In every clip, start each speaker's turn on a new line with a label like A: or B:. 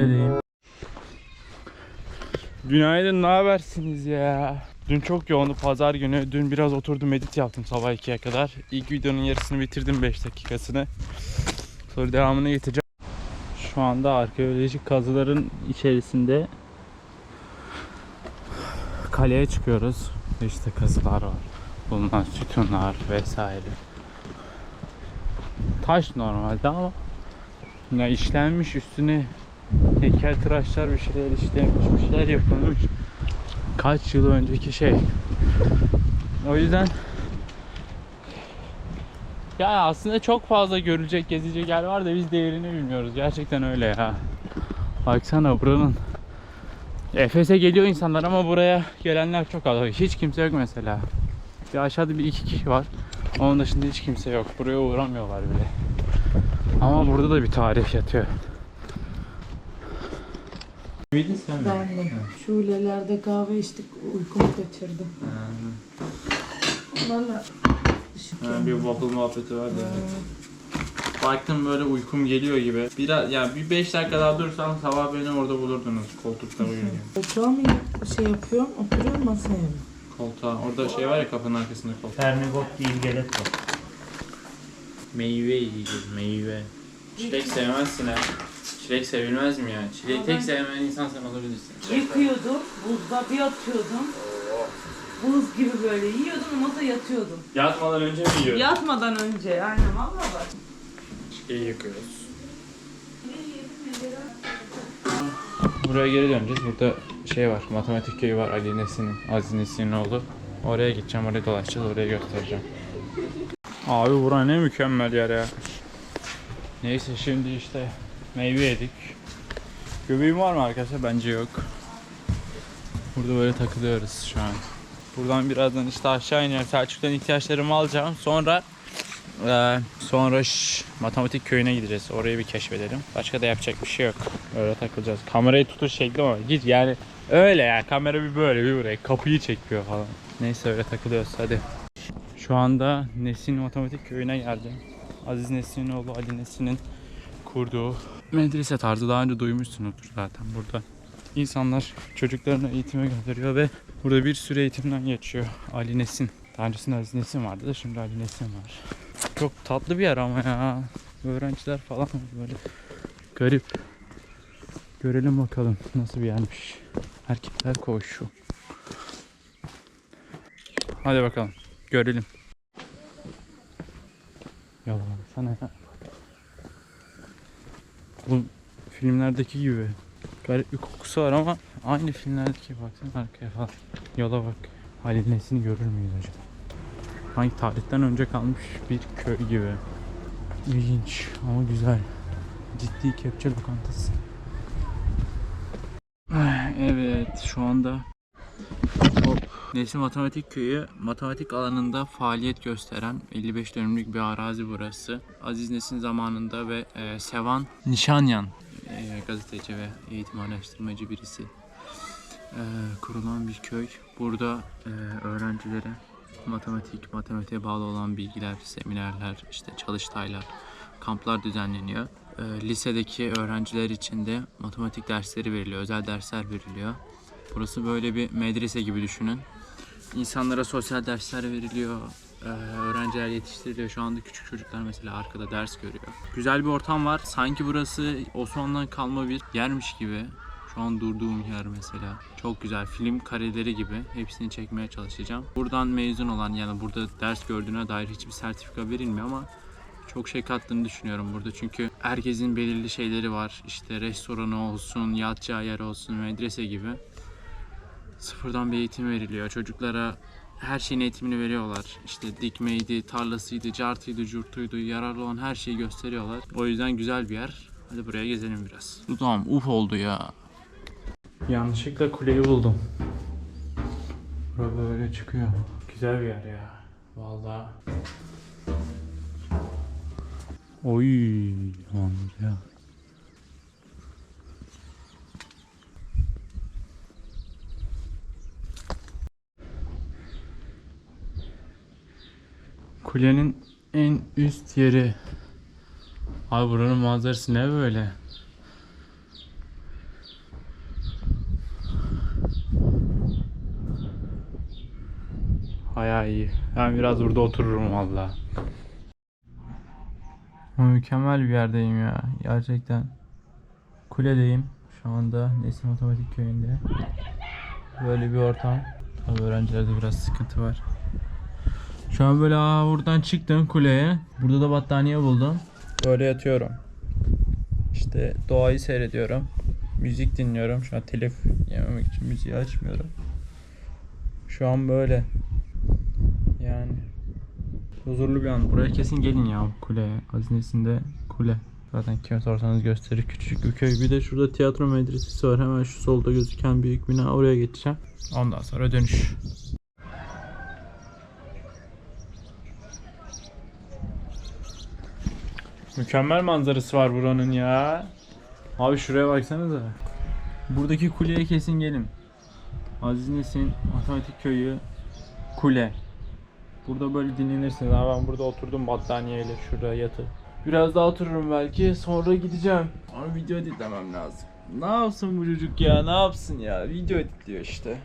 A: Kuledeyim. Günaydın, ne habersiniz ya? Dün çok yoğundu pazar günü. Dün biraz oturdum edit yaptım sabah 2'ye kadar. İlk videonun yarısını bitirdim 5 dakikasını. Sonra devamını getireceğim. Şu anda arkeolojik kazıların içerisinde kaleye çıkıyoruz. İşte kazılar var. Bunlar sütunlar vesaire. Taş normalde ama ya işlenmiş üstüne heykel tıraşlar bir şeyler işlenmiş bir şeyler yapılmış. Kaç yıl önceki şey. O yüzden ya aslında çok fazla görülecek, gezilecek yer var da biz değerini bilmiyoruz. Gerçekten öyle ya. Baksana buranın Efes'e geliyor insanlar ama buraya gelenler çok az. Hiç kimse yok mesela. Bir aşağıda bir iki kişi var. Onun dışında hiç kimse yok. Buraya uğramıyorlar bile. Ama burada da bir tarih yatıyor. Miydin sen mi?
B: Ben de. Şulelerde kahve içtik, uykumu kaçırdım. Valla
A: Ha, bir waffle muhabbeti var da. Baktım böyle uykum geliyor gibi. Biraz yani bir 5 dakika daha dursam sabah beni orada bulurdunuz koltukta uyuyor.
B: Koltuğa mı şey yapıyorum, oturuyorum masaya mı?
A: Koltuğa. Orada şey var ya kapının arkasında koltuk.
C: Termigot değil gelet var.
A: Meyve yiyeceğiz meyve. Çilek sevmezsin ha. Çilek sevilmez mi ya? Çileği tek sevmeyen insan sen olabilirsin.
B: Yıkıyordum, buzda bir atıyordum. Buz gibi böyle yiyordum ama da yatıyordum.
A: Yatmadan önce mi yiyorsun?
B: Yatmadan önce, aynen valla bak.
A: Çileği yıkıyoruz. Buraya geri döneceğiz. Burada şey var, matematik köyü var Ali Nesin'in, Aziz Nesin'in oğlu. Oraya gideceğim, oraya dolaşacağız, oraya göstereceğim. Abi bura ne mükemmel yer ya. Neyse şimdi işte meyve yedik. Göbeğim var mı arkadaşlar? Bence yok. Burada böyle takılıyoruz şu an. Buradan birazdan işte aşağı iniyorum. Selçuk'tan ihtiyaçlarımı alacağım. Sonra eee, sonra şş, matematik köyüne gideceğiz. Orayı bir keşfedelim. Başka da yapacak bir şey yok. Öyle takılacağız. Kamerayı tutuş şekli ama git yani öyle ya. Kamera bir böyle bir buraya. Kapıyı çekiyor falan. Neyse öyle takılıyoruz hadi. Şu anda Nesin Matematik Köyü'ne geldim. Aziz Nesin'in oğlu Ali Nesin'in kurduğu medrese tarzı daha önce duymuşsunuzdur zaten burada. İnsanlar çocuklarını eğitime gönderiyor ve burada bir sürü eğitimden geçiyor. Ali Nesin. Daha öncesinde Aziz Nesin vardı da şimdi Ali Nesin var. Çok tatlı bir yer ama ya. Öğrenciler falan böyle garip. Görelim bakalım nasıl bir yermiş. Erkekler koğuşu. Hadi bakalım. Görelim. Yalan sana ya. Bu filmlerdeki gibi. Garip bir kokusu var ama aynı filmlerdeki baksana arkaya falan. Yola bak. Halil Nesin'i görür müyüz acaba? Hangi tarihten önce kalmış bir köy gibi. İlginç ama güzel. Ciddi kepçe lokantası. Evet şu anda Hop. Nesin Matematik Köyü matematik alanında faaliyet gösteren 55 dönümlük bir arazi burası. Aziz Nesin zamanında ve e, Sevan Nişanyan e, gazeteci ve eğitim araştırmacı birisi e, kurulan bir köy. Burada e, öğrencilere matematik, matematiğe bağlı olan bilgiler, seminerler, işte çalıştaylar, kamplar düzenleniyor. E, lisedeki öğrenciler için de matematik dersleri veriliyor, özel dersler veriliyor. Burası böyle bir medrese gibi düşünün. İnsanlara sosyal dersler veriliyor. Ee, öğrenciler yetiştiriliyor. Şu anda küçük çocuklar mesela arkada ders görüyor. Güzel bir ortam var. Sanki burası Osmanlı'dan kalma bir yermiş gibi. Şu an durduğum yer mesela. Çok güzel. Film kareleri gibi. Hepsini çekmeye çalışacağım. Buradan mezun olan yani burada ders gördüğüne dair hiçbir sertifika verilmiyor ama çok şey kattığını düşünüyorum burada. Çünkü herkesin belirli şeyleri var. İşte restoranı olsun, yatacağı yer olsun, medrese gibi sıfırdan bir eğitim veriliyor. Çocuklara her şeyin eğitimini veriyorlar. İşte dikmeydi, tarlasıydı, cartıydı, curtuydu, yararlı olan her şeyi gösteriyorlar. O yüzden güzel bir yer. Hadi buraya gezelim biraz. Tamam, uf oldu ya. Yanlışlıkla kuleyi buldum. Burada böyle çıkıyor. Güzel bir yer ya. Vallahi. Oy, ya. Kulenin en üst yeri. Abi buranın manzarası ne böyle? Baya iyi. Ben biraz burada otururum valla. Mükemmel bir yerdeyim ya. Gerçekten. Kuledeyim. Şu anda Nesim Matematik Köyü'nde. Böyle bir ortam. Tabii öğrencilerde biraz sıkıntı var. Şu an böyle aa, buradan çıktım kuleye. Burada da battaniye buldum. Böyle yatıyorum. İşte doğayı seyrediyorum. Müzik dinliyorum. Şu an telif yememek için müziği açmıyorum. Şu an böyle. Yani huzurlu bir an. Buraya kesin gelin ya kuleye. Hazinesinde kule. Zaten kime sorsanız gösterir. Küçücük bir köy. Bir de şurada tiyatro medresesi var. Hemen şu solda gözüken büyük bina. Oraya geçeceğim. Ondan sonra dönüş. Mükemmel manzarası var buranın ya. Abi şuraya baksanıza. Buradaki kuleye kesin gelin. Aziz Nesin Matematik Köyü Kule. Burada böyle dinlenirsiniz. Abi ben burada oturdum battaniyeyle şurada yatıp. Biraz daha otururum belki. Sonra gideceğim. Ama video editlemem lazım. Ne yapsın bu çocuk ya? Ne yapsın ya? Video editliyor işte.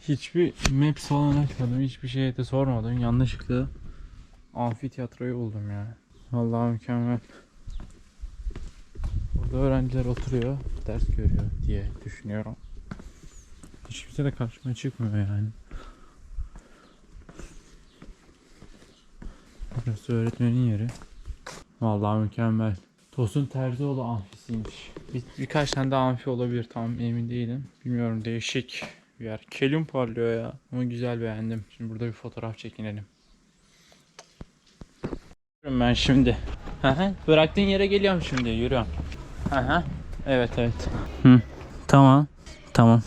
A: Hiçbir maps falan açmadım. Hiçbir şeye de sormadım. Yanlışlıkla amfiteyatroyu buldum ya. Vallahi mükemmel. Burada öğrenciler oturuyor, ders görüyor diye düşünüyorum. Hiç kimse de karşıma çıkmıyor yani. Burası öğretmenin yeri. Vallahi mükemmel. Tosun Terzioğlu amfisiymiş. Bir, birkaç tane daha amfi olabilir tam emin değilim. Bilmiyorum değişik bir yer. Kelim parlıyor ya. Ama güzel beğendim. Şimdi burada bir fotoğraf çekinelim. Ben şimdi. Bıraktığın yere geliyorum şimdi. Yürüyorum. Hı. Evet evet. Hı. Tamam. Tamam.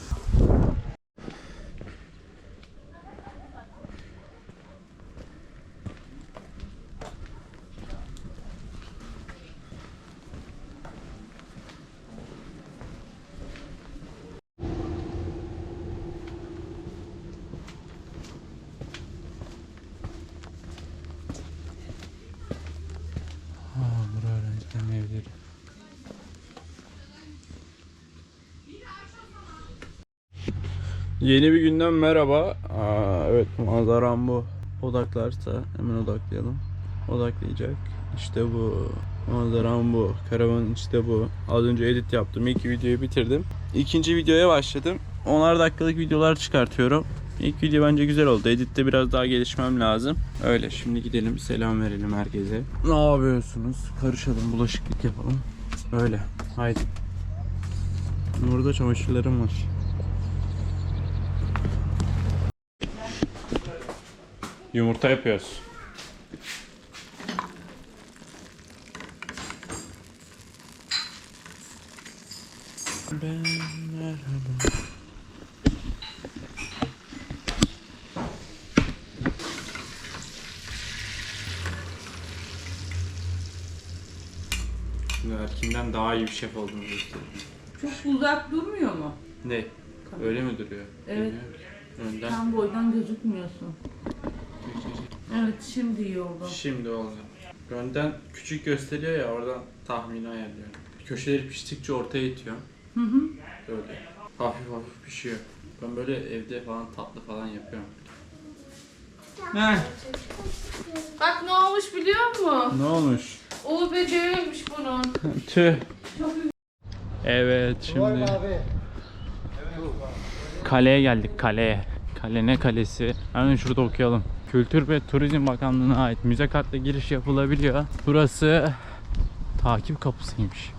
A: Aa, bura öğrencilerin evleri. Yeni bir günden merhaba. Aa, evet manzaram bu. Odaklarsa hemen odaklayalım. Odaklayacak. İşte bu. Manzaram bu. Karavanın işte bu. Az önce edit yaptım. İlk videoyu bitirdim. İkinci videoya başladım. 10'ar dakikalık videolar çıkartıyorum. İlk video bence güzel oldu. Editte biraz daha gelişmem lazım. Öyle şimdi gidelim selam verelim herkese. Ne yapıyorsunuz? Karışalım bulaşıklık yapalım. Öyle. Haydi. Burada çamaşırlarım var. Yumurta yapıyoruz. Ben merhaba. Şimdi Erkin'den daha iyi bir şef olduğunu göstereyim.
B: Çok uzak durmuyor mu?
A: Ne? Öyle mi duruyor?
B: Evet.
A: Bilmiyorum. Önden.
B: Tam boydan gözükmüyorsun. Evet şimdi iyi oldu.
A: Şimdi oldu. Önden küçük gösteriyor ya oradan tahmini ayarlıyorum. Köşeleri piştikçe ortaya itiyorum.
B: Hı hı.
A: Böyle hafif hafif pişiyor. Ben böyle evde falan tatlı falan yapıyorum. Heh,
B: Bak ne olmuş biliyor musun?
A: ne olmuş?
B: Uğur beceriymiş bunun.
A: Tüh. Evet şimdi kaleye geldik kaleye. Kale ne kalesi? Hemen şurada okuyalım. Kültür ve Turizm Bakanlığı'na ait müze kartla giriş yapılabiliyor. Burası takip kapısıymış.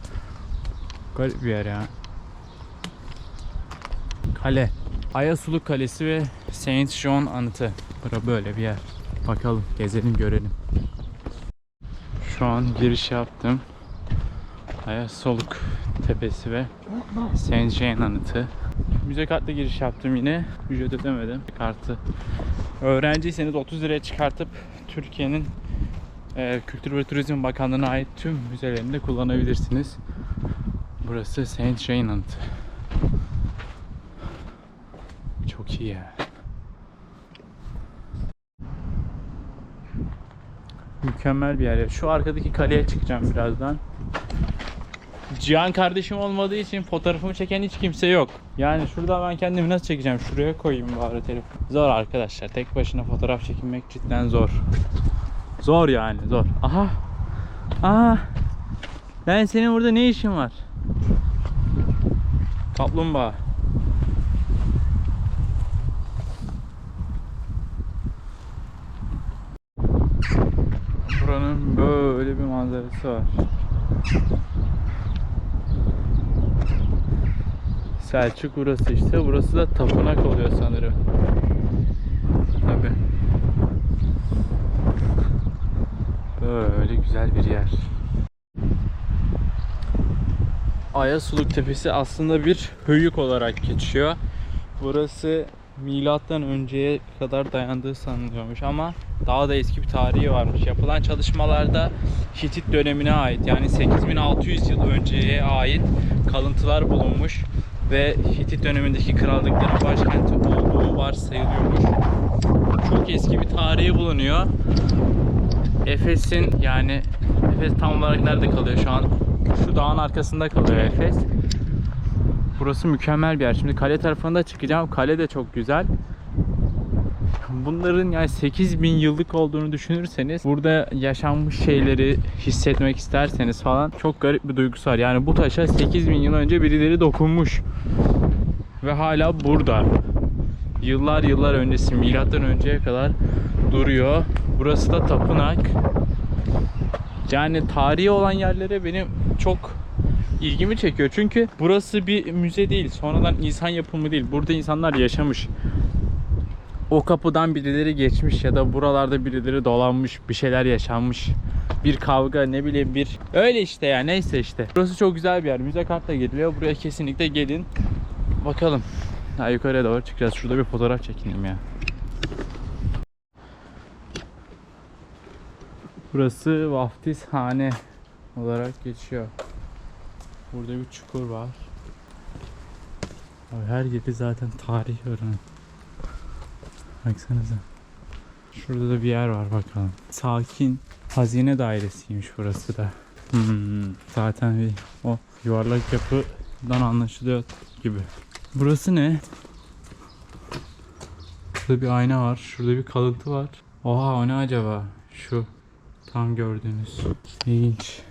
A: Garip bir yer ya. Kale. Ayasuluk Kalesi ve Saint John Anıtı. Bura böyle bir yer. Bakalım gezelim görelim. Şu an giriş yaptım. Ayasoluk Tepesi ve Saint Jean Anıtı. Müze kartla giriş yaptım yine. Ücret ödemedim. Kartı öğrenciyseniz 30 liraya çıkartıp Türkiye'nin e, Kültür ve Turizm Bakanlığı'na ait tüm müzelerinde kullanabilirsiniz. Burası Saint Anıtı. Çok iyi ya. Mükemmel bir yer. Şu arkadaki kaleye çıkacağım birazdan. Cihan kardeşim olmadığı için fotoğrafımı çeken hiç kimse yok. Yani şurada ben kendimi nasıl çekeceğim? Şuraya koyayım bari telefonu. Zor arkadaşlar. Tek başına fotoğraf çekinmek cidden zor. Zor yani zor. Aha. Aha. Ben senin burada ne işin var? Kaplumbağa. Buranın böyle bir manzarası var. Selçuk burası işte. Burası da tapınak oluyor sanırım. Tabi. Böyle güzel bir yer. Ayasuluk Tepesi aslında bir höyük olarak geçiyor. Burası milattan önceye kadar dayandığı sanılıyormuş ama daha da eski bir tarihi varmış. Yapılan çalışmalarda Hitit dönemine ait yani 8600 yıl önceye ait kalıntılar bulunmuş ve Hitit dönemindeki krallıkların başkenti olduğu varsayılıyormuş. Çok eski bir tarihi bulunuyor. Efes'in yani Efes tam olarak nerede kalıyor şu an? Şu dağın arkasında kalıyor Efes. Burası mükemmel bir yer. Şimdi kale tarafında çıkacağım. Kale de çok güzel. Bunların yani 8000 yıllık olduğunu düşünürseniz burada yaşanmış şeyleri hissetmek isterseniz falan çok garip bir duygusu var. Yani bu taşa 8000 yıl önce birileri dokunmuş ve hala burada. Yıllar yıllar öncesi milattan önceye kadar duruyor. Burası da tapınak. Yani tarihi olan yerlere benim çok ilgimi çekiyor. Çünkü burası bir müze değil. Sonradan insan yapımı değil. Burada insanlar yaşamış. O kapıdan birileri geçmiş ya da buralarda birileri dolanmış, bir şeyler yaşanmış. Bir kavga ne bileyim bir öyle işte ya neyse işte. Burası çok güzel bir yer. Müze kartla giriliyor. Buraya kesinlikle gelin. Bakalım. Ha, yukarıya doğru çıkacağız. Şurada bir fotoğraf çekineyim ya. Burası vaftizhane olarak geçiyor. Burada bir çukur var. Her yeri zaten tarih öğren. Baksanıza. Şurada da bir yer var bakalım. Sakin hazine dairesiymiş burası da. Hmm, zaten bir o yuvarlak yapıdan anlaşılıyor gibi. Burası ne? Burada bir ayna var. Şurada bir kalıntı var. Oha o ne acaba? Şu tam gördüğünüz. İlginç.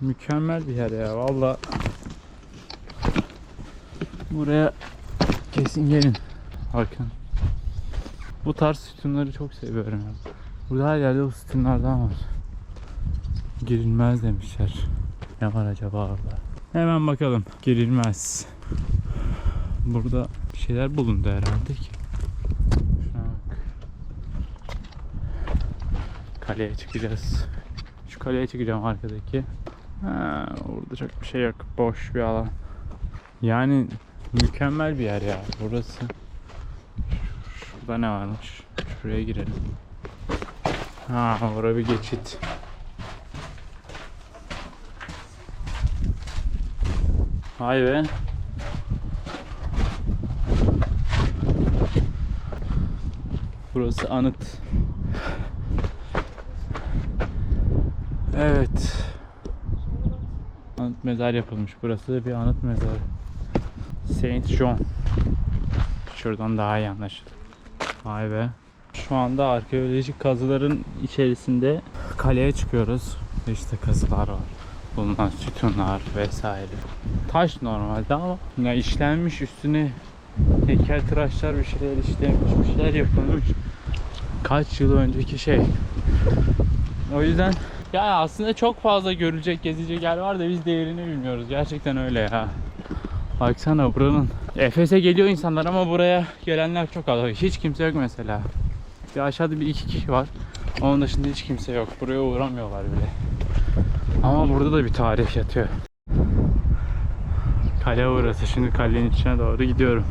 A: Mükemmel bir yer ya valla. Buraya kesin gelin. Bakın. Bu tarz sütunları çok seviyorum. Burada her yerde bu sütunlardan var. Girilmez demişler. Ne var acaba orada? Hemen bakalım. Girilmez. Burada bir şeyler bulundu herhalde ki. Kaleye çıkacağız. Şu kaleye çıkacağım arkadaki. Ha, orada çok bir şey yok. Boş bir alan. Yani mükemmel bir yer ya burası. Şurada ne varmış? Şuraya girelim. Ha, orada bir geçit. Vay be. Burası anıt. Evet. Anıt mezar yapılmış. Burası da bir anıt mezarı. Saint John. Şuradan daha iyi anlaşılır. Vay be. Şu anda arkeolojik kazıların içerisinde kaleye çıkıyoruz. İşte kazılar var. Bulunan sütunlar vesaire. Taş normalde ama ya işlenmiş üstüne heykeltıraşlar bir şeyler işlenmiş, bir şeyler yapılmış. Kaç yıl önceki şey. O yüzden yani aslında çok fazla görülecek, gezilecek yer var da biz değerini bilmiyoruz. Gerçekten öyle ya. Baksana buranın. Efes'e geliyor insanlar ama buraya gelenler çok az. Hiç kimse yok mesela. Bir aşağıda bir iki kişi var. Onun dışında hiç kimse yok. Buraya uğramıyorlar bile. Ama burada da bir tarih yatıyor. Kale burası. Şimdi kalenin içine doğru gidiyorum.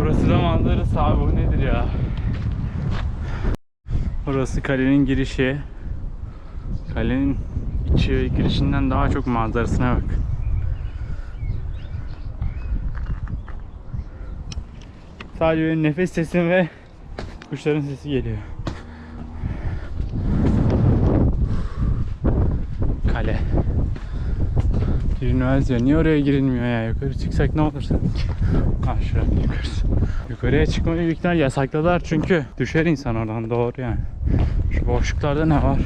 A: Burası da manzarası abi bu nedir ya? Burası kalenin girişi. Kalenin içi girişinden daha çok manzarasına bak. Sadece benim nefes sesim ve kuşların sesi geliyor. Kale. Girilmez diyor. Niye oraya girilmiyor ya? Yukarı çıksak ne olur sanki? Ha şuranın yukarısı. Yukarıya çıkmayı büyük yasakladılar çünkü düşer insan oradan doğru yani. Şu boşluklarda ne var?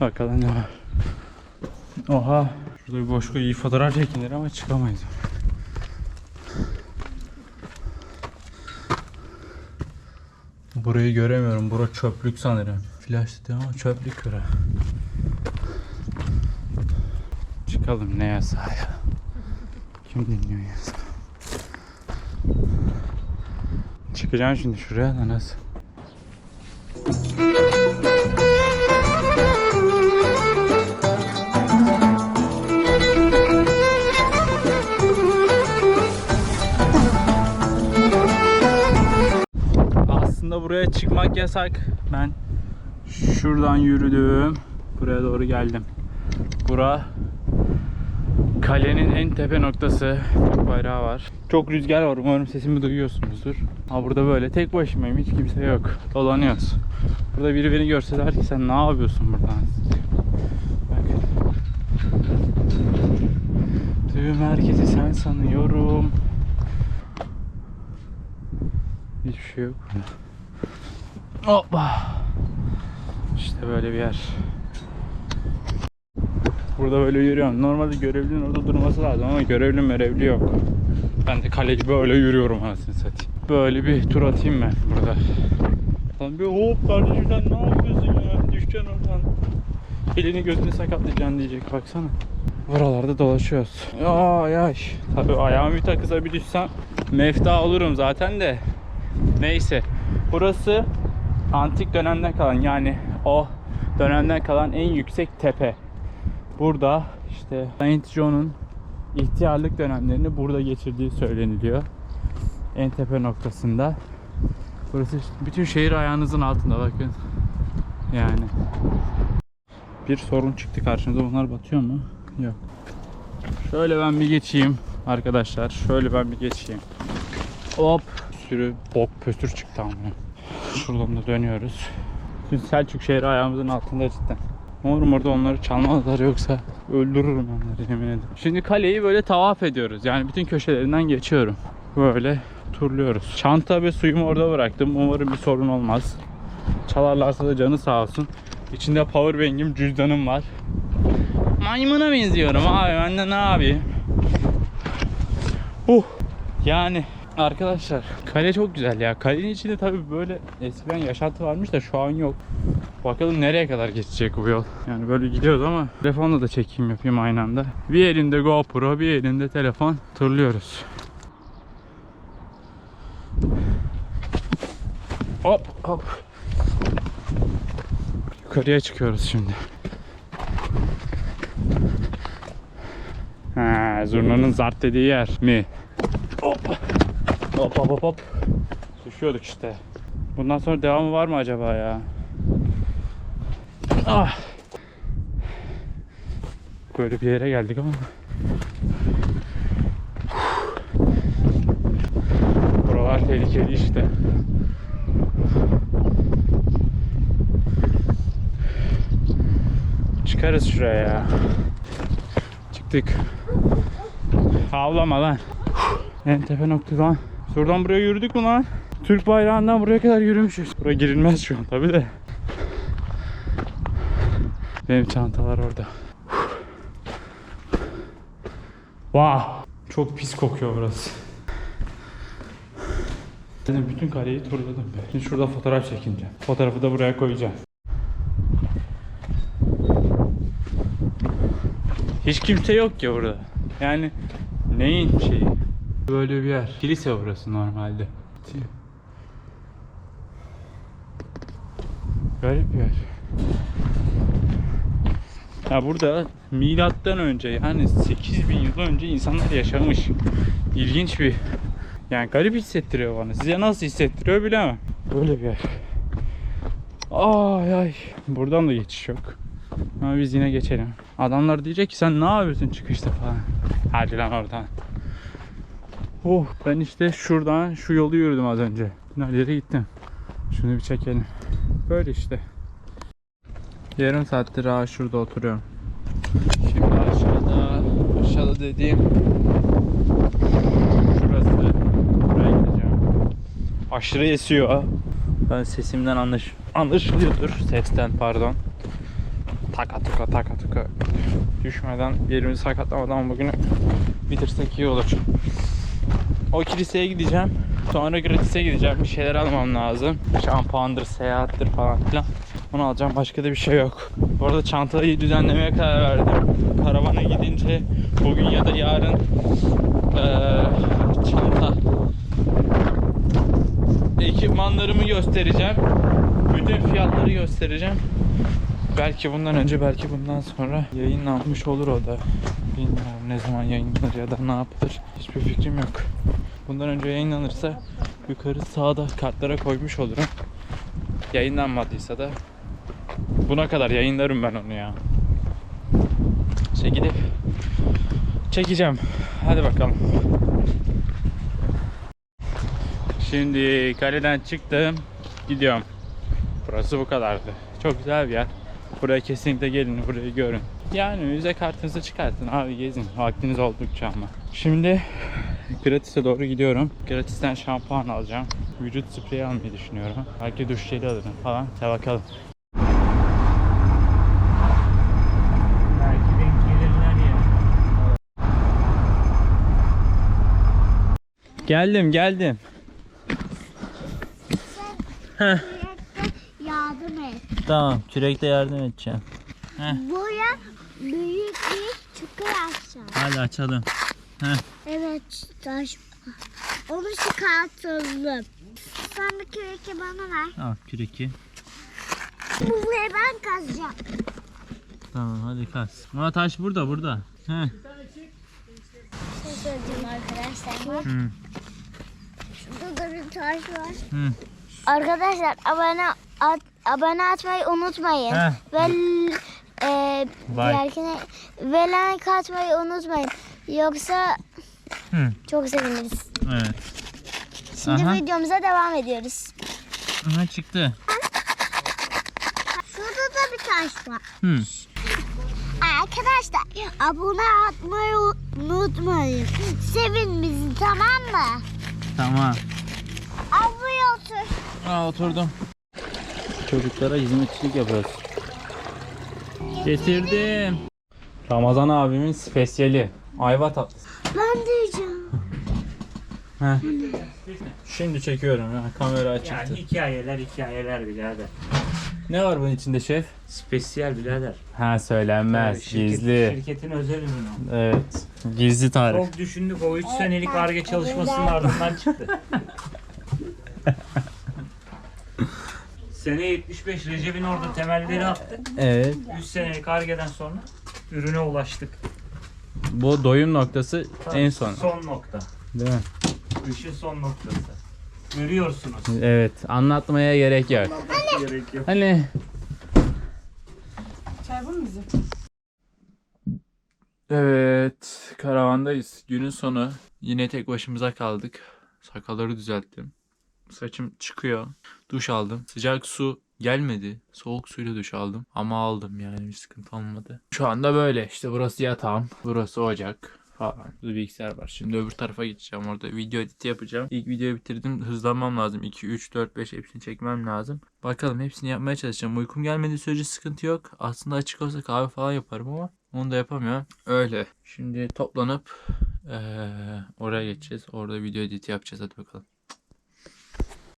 A: Bakalım ne var. Oha. Şurada bir boşluk iyi fotoğraf çekilir ama çıkamayız. Burayı göremiyorum. Bura çöplük sanırım. Flash dedi ama çöplük bura. Çıkalım ne yasağı ya. Kim dinliyor yasağı? Çıkacağım şimdi şuraya da nasıl? Buraya çıkmak yasak. Ben şuradan yürüdüm. Buraya doğru geldim. Bura kalenin en tepe noktası. Türk bayrağı var. Çok rüzgar var. Umarım sesimi duyuyorsunuzdur. Ha burada böyle tek başımayım. Hiç kimse yok. Dolanıyoruz. Burada biri beni görse der ki sen ne yapıyorsun buradan? Tüm herkesi sen sanıyorum. Hiçbir şey yok. Hoppa. İşte böyle bir yer. Burada böyle yürüyorum. Normalde görevlinin orada durması lazım ama görevli görevli yok. Ben de kaleci böyle yürüyorum anasını satayım. Böyle bir tur atayım ben burada. Lan bir hop kardeşim ne yapıyorsun ya? Düşeceksin oradan. Elini gözünü sakatlayacaksın diyecek baksana. Buralarda dolaşıyoruz. Ay ay. Tabii ayağımı bir takıza bir düşsem mefta olurum zaten de. Neyse. Burası antik dönemden kalan yani o dönemden kalan en yüksek tepe. Burada işte Saint John'un ihtiyarlık dönemlerini burada geçirdiği söyleniliyor. En tepe noktasında. Burası bütün şehir ayağınızın altında bakın. Yani. Bir sorun çıktı karşımıza. Bunlar batıyor mu? Yok. Şöyle ben bir geçeyim arkadaşlar. Şöyle ben bir geçeyim. Hop. Bir sürü bok pöstür çıktı ama. Şuradan da dönüyoruz. Bütün Selçuk şehri ayağımızın altında cidden. Umarım orada onları çalmazlar yoksa öldürürüm onları yemin ederim. Şimdi kaleyi böyle tavaf ediyoruz. Yani bütün köşelerinden geçiyorum. Böyle turluyoruz. Çanta ve suyumu orada bıraktım. Umarım bir sorun olmaz. Çalarlarsa da canı sağ olsun. İçinde powerbank'im, cüzdanım var. Maymuna benziyorum abi. Ben de ne yapayım? Uh. Yani arkadaşlar kale çok güzel ya. Kalenin içinde tabii böyle eskiden yaşantı varmış da şu an yok. Bakalım nereye kadar geçecek bu yol. Yani böyle gidiyoruz ama telefonla da çekim yapayım aynı anda. Bir elinde GoPro, bir elinde telefon turluyoruz. Hop hop. Yukarıya çıkıyoruz şimdi. Ha, zurnanın zart dediği yer mi? Hop. Hop hop. Düşüyorduk işte. Bundan sonra devamı var mı acaba ya? Ah. Böyle bir yere geldik ama. Buralar tehlikeli işte. Çıkarız şuraya ya. Çıktık. Havlama lan. En tepe noktadan. Şuradan buraya yürüdük mü lan? Türk bayrağından buraya kadar yürümüşüz. Buraya girilmez şu an tabi de. Benim çantalar orada. Vah! Çok pis kokuyor burası. Dedim bütün kaleyi turladım. Şimdi şurada fotoğraf çekineceğim. Fotoğrafı da buraya koyacağım. Hiç kimse yok ki burada. Yani neyin şeyi? Böyle bir yer. Kilise burası normalde. Garip bir yer. Ya burada milattan önce yani 8000 yıl önce insanlar yaşamış. İlginç bir yani garip hissettiriyor bana. Size nasıl hissettiriyor bilemem. Böyle bir yer. Ay ay. Buradan da geçiş yok. Ama biz yine geçelim. Adamlar diyecek ki sen ne yapıyorsun çıkışta falan. Hadi lan oradan. Oh ben işte şuradan şu yolu yürüdüm az önce. Nerelere gittim. Şunu bir çekelim. Böyle işte. Yarım saattir ha şurada oturuyorum. Şimdi aşağıda, aşağıda dediğim şurası. Buraya gideceğim. Aşırı esiyor. Ben sesimden anlaş anlaşılıyordur. Sesten pardon. Taka tuka taka tuka. Düşmeden yerimizi sakatlamadan bugünü bitirsek iyi olur. O kiliseye gideceğim. Sonra gratis'e gideceğim. Bir şeyler almam lazım. Şampuandır, seyahattir falan filan. Onu alacağım. Başka da bir şey yok. Bu arada çantayı düzenlemeye karar verdim. Karavana gidince bugün ya da yarın eee, çanta ekipmanlarımı göstereceğim. Bütün fiyatları göstereceğim. Belki bundan önce belki bundan sonra yayınlanmış olur o da. Bilmiyorum ne zaman yayınlanır ya da ne yapılır. Hiçbir fikrim yok. Bundan önce yayınlanırsa yukarı sağda kartlara koymuş olurum. Yayınlanmadıysa da buna kadar yayınlarım ben onu ya. İşte gidip çekeceğim. Hadi bakalım. Şimdi kaleden çıktım. Gidiyorum. Burası bu kadardı. Çok güzel bir yer. Buraya kesinlikle gelin, burayı görün. Yani müze kartınızı çıkartın abi gezin. Vaktiniz oldukça ama. Şimdi gratis'e doğru gidiyorum. Gratis'ten şampuan alacağım. Vücut spreyi almayı düşünüyorum. Belki duş jeli alırım falan. Hadi bakalım.
D: Belki denk gelirler ya.
A: Geldim geldim.
E: yardım et.
D: Tamam, kürekte yardım edeceğim.
E: Buraya büyük bir çukur açacağım.
D: Hadi açalım.
E: Evet taş. Onu çıkartalım. Sen de küreki bana ver.
D: Al küreki.
E: Burayı ben kazacağım.
D: Tamam hadi kas. Murat taş burada burada. Heh.
E: Bir şey söyleyeceğim arkadaşlar.
D: Hı.
E: Şurada da bir taş var.
D: Hı.
E: Arkadaşlar abone at, abone atmayı unutmayın.
D: Heh.
E: Ve e, diğerkine ve like atmayı unutmayın. Yoksa
D: Hı.
E: çok seviniriz.
D: Evet.
E: Şimdi
D: Aha.
E: videomuza devam ediyoruz.
D: Aha çıktı.
E: Şurada da bir taş var.
D: Hı.
E: Arkadaşlar abone atmayı unutmayın. Sevin bizi tamam mı?
D: Tamam.
E: Buraya otur.
D: Aa, oturdum. Çocuklara hizmetçilik yapıyoruz. Getirdim.
A: Ramazan abimin spesiyeli. Ayva tatlısı.
E: Ben de yiyeceğim.
A: Şimdi çekiyorum ya. Kamera
F: Yani
A: açıktı.
F: hikayeler hikayeler birader.
A: Ne var bunun içinde şef?
F: Spesiyel birader.
A: Ha söylenmez.
F: Tabii, şirket-
A: Gizli.
F: Şirketin özel ürünü. o.
A: Evet. Gizli tarif.
F: Çok düşündük o 3 senelik ARGE çalışmasının ardından çıktı. Sene 75 Recep'in orada temelleri attık.
A: Evet.
F: 3 senelik ARGE'den sonra ürüne ulaştık.
A: Bu doyum noktası en son.
F: Son nokta.
A: Değil mi?
F: İşin son noktası. Görüyorsunuz.
A: Evet. Anlatmaya gerek yok.
F: Gerek yok.
A: Hani
B: Çay var mı bizim?
D: Evet, karavandayız. Günün sonu. Yine tek başımıza kaldık. Sakalları düzelttim. Saçım çıkıyor. Duş aldım. Sıcak su gelmedi. Soğuk suyla duş aldım. Ama aldım yani bir sıkıntı olmadı. Şu anda böyle. İşte burası yatağım. Burası ocak falan. Burada bilgisayar var. Şimdi öbür tarafa geçeceğim. Orada video editi yapacağım. İlk videoyu bitirdim. Hızlanmam lazım. 2, 3, 4, 5 hepsini çekmem lazım. Bakalım hepsini yapmaya çalışacağım. Uykum gelmediği sürece sıkıntı yok. Aslında açık olsa kahve falan yaparım ama onu da yapamıyorum. Öyle. Şimdi toplanıp eee, oraya geçeceğiz. Orada video editi yapacağız. Hadi bakalım.